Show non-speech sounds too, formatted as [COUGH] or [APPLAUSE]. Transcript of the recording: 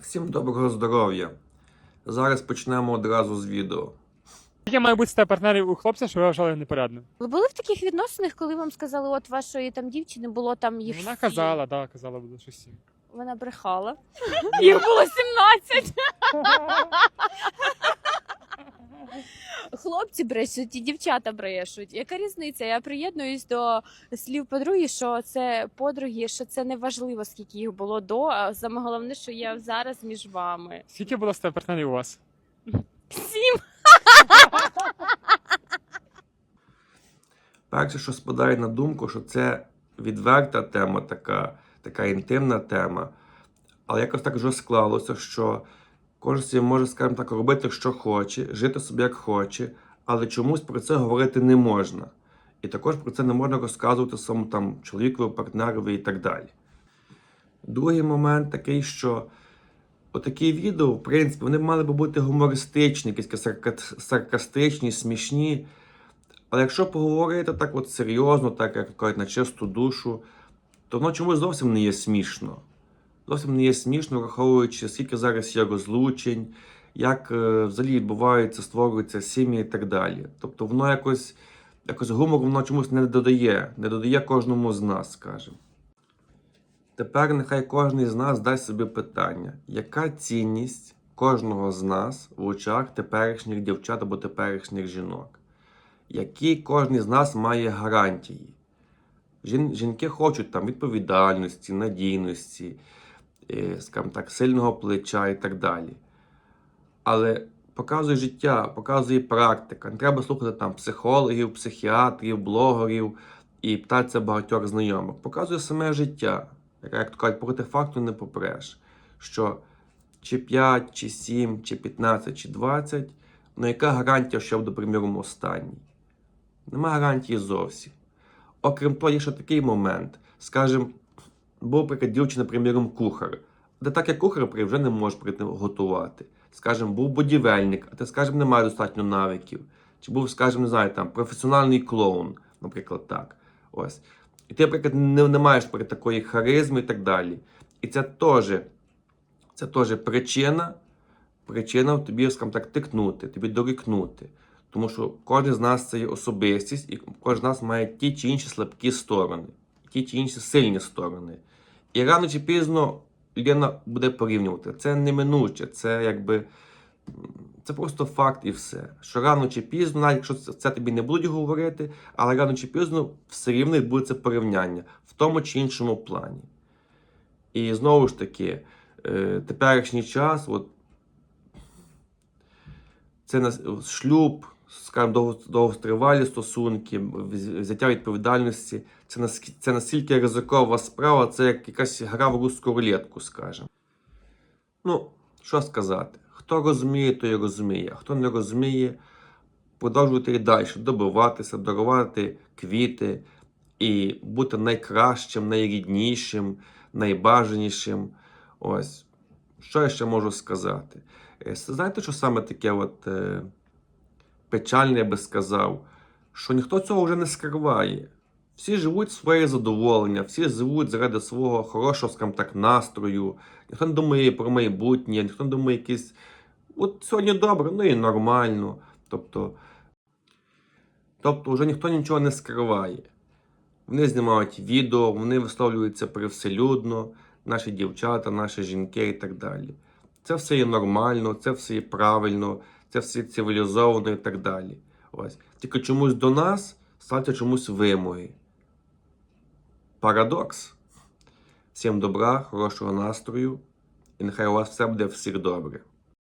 Всім доброго здоров'я. Зараз почнемо одразу з відео. Яке має бути партнерів у хлопця, що ви вважали непорядним? Ви були в таких відносинах, коли вам сказали, от вашої там дівчини було там їх. Вона казала, да, казала, буде щось сім. Вона брехала. [LAUGHS] Їх було 17. [LAUGHS] брешуть і дівчата брешуть. Яка різниця? Я приєднуюсь до слів подруги, що це подруги, що це не важливо, скільки їх було до. А саме головне, що я зараз між вами. Скільки було став партнерів у вас? Сім. [LAUGHS] Перше, що спадає на думку, що це відверта тема, така, така інтимна тема. Але якось так вже склалося, що кожен собі може, скажімо так, робити, що хоче, жити собі як хоче, але чомусь про це говорити не можна. І також про це не можна розказувати своєму там чоловікові, партнерові і так далі. Другий момент такий, що отакі відео, в принципі, вони мали би бути гумористичні, якісь сарка- саркастичні, смішні. Але якщо поговорити так от серйозно, так як кажуть, на чисту душу, то воно чомусь зовсім не є смішно. Зовсім не є смішно, враховуючи, скільки зараз є розлучень, як е, взагалі відбуваються, створюються сім'ї і так далі. Тобто воно якось, якось гумору воно чомусь не додає, не додає кожному з нас, скажімо. Тепер нехай кожен з нас дасть собі питання, яка цінність кожного з нас в очах теперішніх дівчат або теперішніх жінок? Які кожен з нас має гарантії? Жін, жінки хочуть там відповідальності, надійності, е, скажімо так, сильного плеча і так далі. Але показує життя, показує практика. Не треба слухати там психологів, психіатрів, блогерів і питатися багатьох знайомих. Показує саме життя. Як- то кажуть, проти факту не попреш. Що чи 5, чи 7, чи 15, чи 20, ну яка гарантія, що я буду, останній? Нема гарантії зовсім. Окрім того, є ще такий момент. Скажем, був приклад дівчина, приміром, кухар. Де так як кухар вже не можеш прийти готувати. Скажем, був будівельник, а ти, скажем, не має достатньо навиків. Чи був, скажем, не знаю, там професіональний клоун, наприклад, так. Ось. І ти, наприклад, не, не маєш при такої харизми і так далі. І це теж, це теж причина, причина тобі, скажімо так, тикнути, тобі дорікнути. Тому що кожен з нас це є особистість, і кожен з нас має ті чи інші слабкі сторони, ті чи інші сильні сторони. І рано чи пізно людина буде порівнювати. Це неминуче, це якби. Це просто факт і все. Що рано чи пізно, навіть якщо це, це тобі не будуть говорити, але рано чи пізно все рівно відбудеться порівняння в тому чи іншому плані. І знову ж таки, е, теперішній час, от, це шлюб, скажімо, довго- довготривалі стосунки, взяття відповідальності. Це, наск- це настільки ризикова справа, це як якась гра в русську рулетку, скажімо. Ну, що сказати? Хто розуміє, той розуміє, хто не розуміє, продовжуйте і далі добиватися, дарувати квіти і бути найкращим, найріднішим, найбажанішим. Ось. Що я ще можу сказати? Е, Знаєте, що саме таке от, е, печальне, я би сказав, що ніхто цього вже не скриває. Всі живуть своє задоволення, всі живуть заради свого хорошого, скажімо так, настрою. Ніхто не думає про майбутнє, ніхто не думає якісь. От сьогодні добре, ну і нормально. Тобто, тобто вже ніхто нічого не скриває. Вони знімають відео, вони висловлюються привселюдно, наші дівчата, наші жінки і так далі. Це все є нормально, це все є правильно, це все цивілізовано і так далі. Ось. Тільки чомусь до нас ставляться чомусь вимоги. Парадокс. Всім добра, хорошого настрою, і нехай у вас все буде всіх добре.